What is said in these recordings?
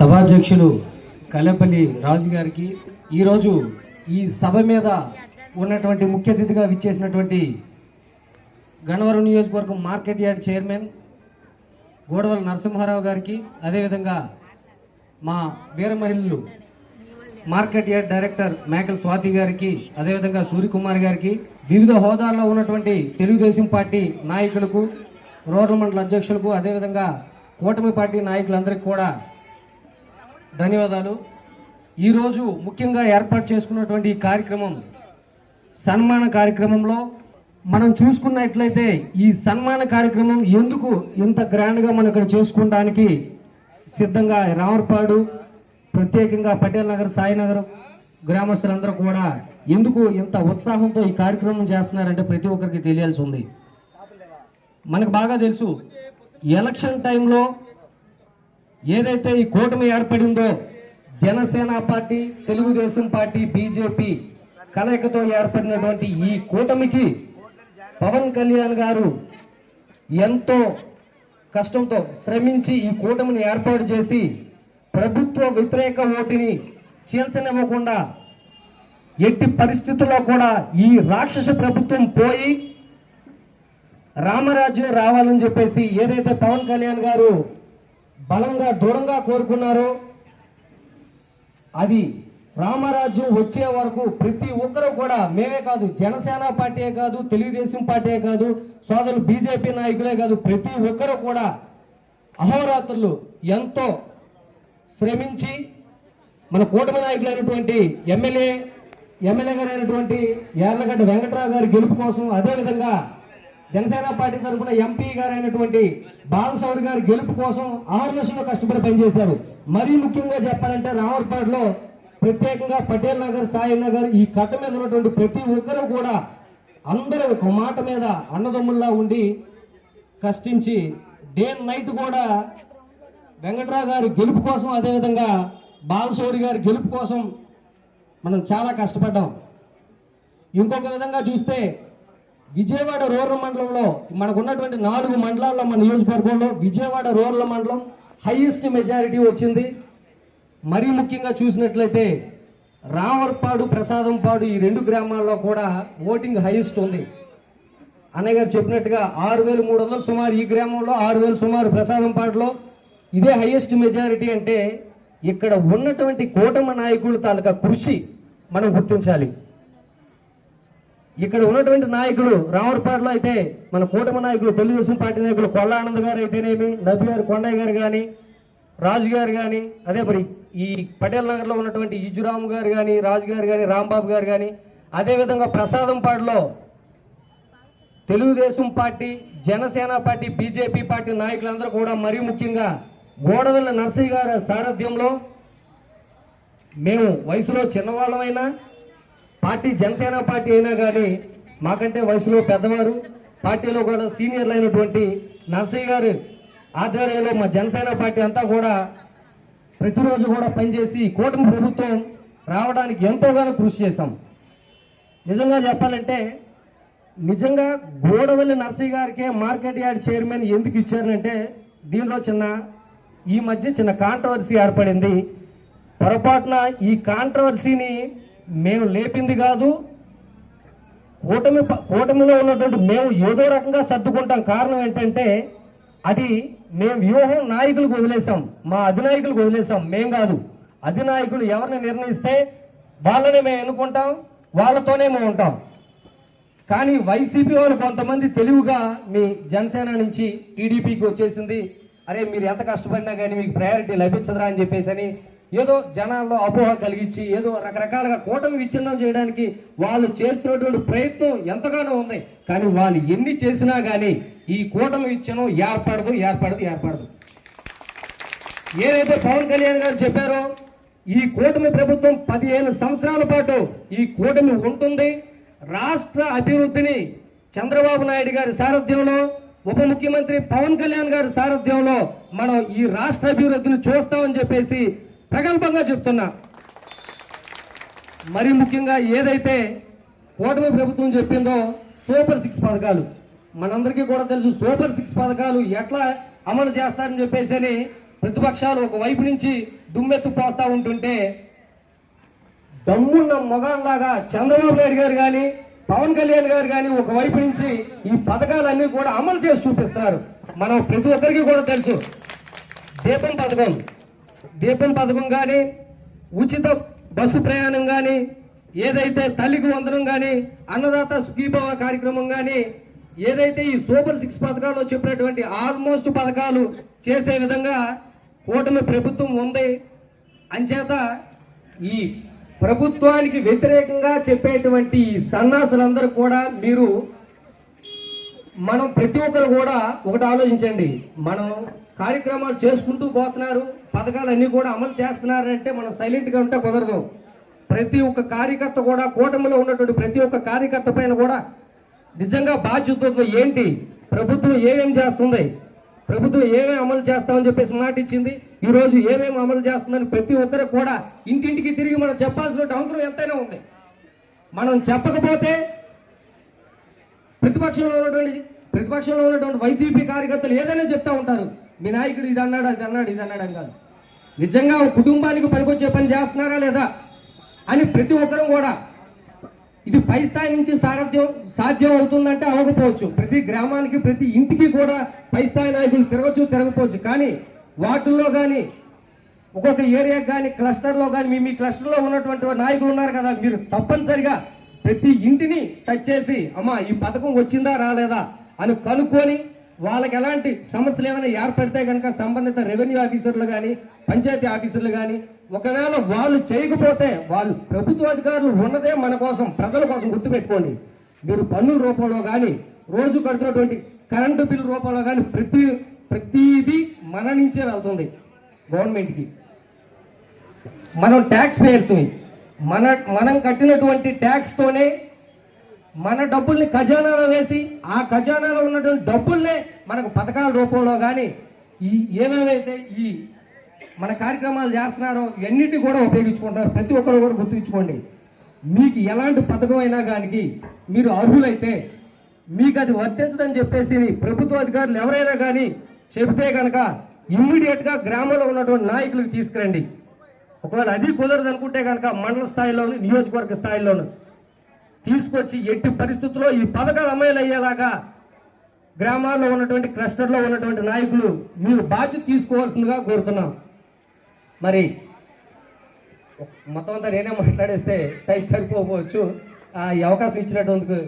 సభాధ్యక్షులు కలెపల్లి రాజు గారికి ఈరోజు ఈ సభ మీద ఉన్నటువంటి ముఖ్య అతిథిగా విచ్చేసినటువంటి గణవరం నియోజకవర్గం market yard chairman Godavala Narasimha Rao గారికి అదేవిధంగా మా వీర మహిళలు market yard director Mekal Swathi గారికి అదేవిధంగా సూర్యకుమార్ గారికి వివిధ హోదాల్లో ఉన్నటువంటి తెలుగుదేశం పార్టీ నాయకులకు రూరల్ మండల అధ్యక్షులకు అదేవిధంగా కూటమి పార్టీ నాయకులందరికీ కూడా ధన్యవాదాలు. ఈరోజు ముఖ్యంగా ఏర్పాటు చేసుకున్నటువంటి ఈ కార్యక్రమం సన్మాన కార్యక్రమంలో మనం చూసుకున్నట్లయితే ఈ సన్మాన కార్యక్రమం ఎందుకు ఇంత గ్రాండ్గా మనం ఇక్కడ చేసుకోవడానికి సిద్ధంగా రామర్పాడు ప్రత్యేకంగా పటేల్ నగర్ సాయినగర్ గ్రామస్తులందరూ కూడా ఎందుకు ఇంత ఉత్సాహంతో ఈ కార్యక్రమం చేస్తున్నారంటే ప్రతి ఒక్కరికి తెలియాల్సి ఉంది. మనకు బాగా తెలుసు ఎలక్షన్ టైంలో ఏదైతే ఈ కూటమి ఏర్పడిందో Janasena party Telugu Desam party BJP కలయికతో ఏర్పడినటువంటి ఈ కూటమికి పవన్ కళ్యాణ్ గారు ఎంతో కష్టంతో శ్రమించి ఈ కూటమిని ఏర్పాటు చేసి ప్రభుత్వ వ్యతిరేక ఓటుని చీల్చనివ్వకుండా ఎట్టి పరిస్థితుల్లో కూడా ఈ రాక్షస ప్రభుత్వం పోయి రామరాజ్యం రావాలని చెప్పేసి ఏదైతే పవన్ కళ్యాణ్ గారు బలంగా దృఢంగా కోరుకున్నారో అది రామరాజ్యం వచ్చే వరకు ప్రతి ఒక్కరూ కూడా మేమే కాదు జనసేన పార్టీయే కాదు తెలుగుదేశం పార్టీయే కాదు సోదరులు బీజేపీ నాయకులే కాదు ప్రతి ఒక్కరూ కూడా అహోరాత్రులు ఎంతో శ్రమించి మన కూటమి నాయకులైనటువంటి ఎమ్మెల్యే ఎమ్మెల్యే గారు అయినటువంటి యార్లగడ్డ వెంకట్రావు గారి గెలుపు కోసం అదేవిధంగా జనసేన పార్టీ తరఫున ఎంపీ గారు అయినటువంటి బాలసౌరి గారి గెలుపు కోసం అహర్నిశలో కష్టపడి పనిచేశారు. మరీ ముఖ్యంగా చెప్పాలంటే రామర్పాడులో ప్రత్యేకంగా పటేల్ నగర్ సాయి నగర్ ఈ కట్ట మీద ఉన్నటువంటి ప్రతి ఒక్కరూ కూడా అందరూ ఒక మాట మీద అన్నదమ్ముల్లా ఉండి కష్టించి డే నైట్ కూడా వెంకట్రావు గారి గెలుపు కోసం అదేవిధంగా బాలశౌరి గారి గెలుపు కోసం మనం చాలా కష్టపడ్డాం. ఇంకొక విధంగా చూస్తే విజయవాడ రూరల్ మండలంలో మనకున్నటువంటి నాలుగు మండలాల్లో మన నియోజకవర్గంలో విజయవాడ రూరల్ మండలం హైయెస్ట్ మెజారిటీ వచ్చింది. మరీ ముఖ్యంగా చూసినట్లయితే రావర్పాడు ప్రసాదంపాడు ఈ రెండు గ్రామాల్లో కూడా ఓటింగ్ హైయెస్ట్ ఉంది. అన్నయ్య గారు చెప్పినట్టుగా ఆరు వేలు మూడు వందలు సుమారు ఈ గ్రామంలో ఆరు వేలు సుమారు ప్రసాదంపాడులో ఇదే హైయెస్ట్ మెజారిటీ అంటే ఇక్కడ ఉన్నటువంటి కూటమి నాయకుల తాలూకా కృషి మనం గుర్తించాలి. ఇక్కడ ఉన్నటువంటి నాయకులు రామర్పాడులో అయితే మన కూటమి నాయకులు తెలుగుదేశం పార్టీ నాయకులు కొల్ల ఆనంద్ గారు అయితేనేమి నబి గారు కొండయ్య గారు కానీ రాజు గారు కానీ అదే మరి ఈ పటేల్ నగర్లో ఉన్నటువంటి ఈజురాము గారు కానీ రాజు గారు కానీ రాంబాబు గారు కానీ అదేవిధంగా ప్రసాదంపాడులో Telugu Desam party Janasena party BJP party నాయకులందరూ కూడా మరీ ముఖ్యంగా గోడవెల్ల నర్సయ్య గారి సారథ్యంలో మేము వయసులో చిన్నవాళ్ళమైనా పార్టీ జనసేన పార్టీ అయినా కానీ మాకంటే వయసులో పెద్దవారు పార్టీలో కూడా సీనియర్లు అయినటువంటి నర్సయ్య గారు ఆధ్వర్యంలో మా జనసేన పార్టీ అంతా కూడా ప్రతిరోజు కూడా పనిచేసి కూటమి ప్రభుత్వం రావడానికి ఎంతోగానో కృషి చేశాం. నిజంగా చెప్పాలంటే నిజంగా గోడవల్లి నర్సయ్య గారికే మార్కెట్ యార్డ్ చైర్మన్ ఎందుకు ఇచ్చారంటే దీనిలో చిన్న ఈ మధ్య చిన్న కాంట్రవర్సీ ఏర్పడింది. పొరపాటున ఈ కాంట్రవర్సీని మేము లేపింది కాదు కూటమి కూటమిలో ఉన్నటువంటి మేము ఏదో రకంగా సర్దుకుంటాం. కారణం ఏంటంటే అది మేము వ్యూహం నాయకులకు వదిలేసాం మా అధినాయకులకు వదిలేసాం మేం కాదు. అధినాయకులు ఎవరిని నిర్ణయిస్తే వాళ్ళని మేము ఎన్నుకుంటాం వాళ్ళతోనే మేము ఉంటాం. కానీ వైసీపీ వాళ్ళు కొంతమంది తెలివిగా మీ జనసేన నుంచి టీడీపీకి వచ్చేసింది. అరే మీరు ఎంత కష్టపడినా కానీ మీకు ప్రయారిటీ లభించదురా అని చెప్పేసి అని ఏదో జనాల్లో అపోహ కలిగించి ఏదో రకరకాలుగా కూటమి విచ్ఛిన్నం చేయడానికి వాళ్ళు చేస్తున్నటువంటి ప్రయత్నం ఎంతగానో ఉంది. కానీ వాళ్ళు ఎన్ని చేసినా కానీ ఈ కూటమి విచ్ఛిన్నం ఏర్పడదు ఏర్పడదు ఏర్పడదు. ఏదైతే పవన్ కళ్యాణ్ గారు చెప్పారో ఈ కూటమి ప్రభుత్వం పదిహేను సంవత్సరాల పాటు ఈ కూటమి ఉంటుంది. రాష్ట్ర అభివృద్ధిని చంద్రబాబు నాయుడు గారి సారథ్యంలో ఉప ముఖ్యమంత్రి పవన్ కళ్యాణ్ గారి సారథ్యంలో మనం ఈ రాష్ట్ర అభివృద్ధిని చూస్తామని చెప్పేసి ప్రగల్భంగా చెప్తున్నా. మరి ముఖ్యంగా ఏదైతే కూటమి ప్రభుత్వం చెప్పిందో సూపర్ సిక్స్ పథకాలు. మనందరికీ కూడా తెలుసు సూపర్ సిక్స్ పథకాలు ఎట్లా అమలు చేస్తారని చెప్పేసి అని ప్రతిపక్షాలు ఒక వైపు నుంచి దుమ్మెత్తు పోస్తూ ఉంటుంటే దమ్మున్న మొగాళ్ళలాగా చంద్రబాబు నాయుడు గారు కానీ పవన్ కళ్యాణ్ గారు కానీ ఒక వైపు నుంచి ఈ పథకాలన్నీ కూడా అమలు చేసి చూపిస్తున్నారు. మనం ప్రతి ఒక్కరికి కూడా తెలుసు. దీపం పథకం. దీపం పథకం కానీ ఉచిత బస్సు ప్రయాణం కానీ ఏదైతే తల్లికి వందనం కానీ అన్నదాత సుఖీభవ కార్యక్రమం కానీ ఏదైతే ఈ సూపర్ సిక్స్ పథకాలు చెప్పినటువంటి ఆల్మోస్ట్ పథకాలు చేసే విధంగా కూటమి ప్రభుత్వం ఉంది. అంచేత ఈ ప్రభుత్వానికి వ్యతిరేకంగా చెప్పేటువంటి ఈ సన్నాసులందరూ కూడా మీరు మనం ప్రతి ఒక్కరు కూడా ఒకటి ఆలోచించండి. మనం కార్యక్రమాలు చేసుకుంటూ పోతున్నారు పథకాలు అన్ని కూడా అమలు చేస్తున్నారంటే మనం సైలెంట్గా ఉంటే కుదరదు. ప్రతి ఒక్క కార్యకర్త కూడా కూటమిలో ఉన్నటువంటి ప్రతి ఒక్క కార్యకర్త పైన కూడా నిజంగా బాధ్యతతో ఏంటి? ప్రభుత్వం ఏమేం చేస్తుంది? ప్రభుత్వం ఏమేమి అమలు చేస్తామని చెప్పేసి మాట ఇచ్చింది. ఈ రోజు ఏమేమి అమలు చేస్తుందని ప్రతి ఒక్కరికి కూడా ఇంటింటికి తిరిగి మనం చెప్పాల్సిన అవసరం ఎంతైనా ఉంది. మనం చెప్పకపోతే ప్రతిపక్షంలో ఉన్నటువంటి ప్రతిపక్షంలో ఉన్నటువంటి వైసీపీ కార్యకర్తలు ఏదైనా చెప్తా ఉంటారు. మీ నాయకుడు ఇది అన్నాడు అది అన్నాడు ఇది అన్నాడు అని కాదు. నిజంగా ఒక కుటుంబానికి పనికొచ్చే పని చేస్తున్నారా లేదా అని ప్రతి ఒక్కరం కూడా ఇది పై స్థాయి నుంచి సారథ్యం సాధ్యం అవుతుందంటే అవ్వకపోవచ్చు. ప్రతి గ్రామానికి ప్రతి ఇంటికి కూడా పై స్థాయి నాయకులు తిరగచ్చు తిరగకపోవచ్చు. కానీ వాటిల్లో కానీ ఒక్కొక్క ఏరియాకి కానీ క్లస్టర్లో కానీ మీ మీ క్లస్టర్లో ఉన్నటువంటి నాయకులు ఉన్నారు కదా మీరు తప్పనిసరిగా ప్రతి ఇంటిని టచ్ చేసి అమ్మా ఈ పథకం వచ్చిందా రాలేదా? అని కనుక్కొని వాళ్ళకి ఎలాంటి సమస్యలు ఏమైనా ఏర్పడితే కనుక సంబంధిత రెవెన్యూ ఆఫీసర్లు కానీ పంచాయతీ ఆఫీసర్లు కానీ ఒకవేళ వాళ్ళు చేయకపోతే వాళ్ళు ప్రభుత్వ అధికారులు ఉన్నదే మన కోసం ప్రజల కోసం గుర్తుపెట్టుకోండి. మీరు పన్నుల రూపంలో కానీ రోజు కడుతున్నటువంటి కరెంటు బిల్లు రూపంలో కానీ ప్రతి ప్రతిదీ మన నుంచే వెళ్తుంది గవర్నమెంట్కి. మనం ట్యాక్స్ పేయర్స్ మన మనం కట్టినటువంటి ట్యాక్స్ తోనే మన డబ్బుల్ని ఖజానాలో వేసి ఆ ఖజానాలో ఉన్నటువంటి డబ్బుల్నే మనకు పథకాల రూపంలో కానీ ఈ ఏమేమైతే ఈ మన కార్యక్రమాలు చేస్తున్నారో ఇవన్నిటి కూడా ఉపయోగించుకుంటారు. ప్రతి ఒక్కరు కూడా గుర్తుంచుకోండి. మీకు ఎలాంటి పథకం అయినా కానీ మీరు అర్హులైతే మీకు అది వర్తించదని చెప్పేసి ప్రభుత్వ అధికారులు ఎవరైనా కానీ చెబితే కనుక ఇమ్మీడియట్గా గ్రామంలో ఉన్నటువంటి నాయకులకు తీసుకురండి. ఒకవేళ అది కుదరదు అనుకుంటే కనుక మండల స్థాయిలోను నియోజకవర్గ స్థాయిలోను తీసుకొచ్చి ఎట్టి పరిస్థితుల్లో ఈ పథకాలు అమలు అయ్యేలాగా గ్రామాల్లో ఉన్నటువంటి క్లస్టర్లో ఉన్నటువంటి నాయకులు మీరు బాధ్యత తీసుకోవాల్సిందిగా కోరుతున్నాం. మరి మొత్తం అంతా నేనే మాట్లాడేస్తే టైం సరిపోవచ్చు. ఆ ఈ అవకాశం ఇచ్చినటువంటి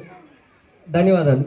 ధన్యవాదాలు.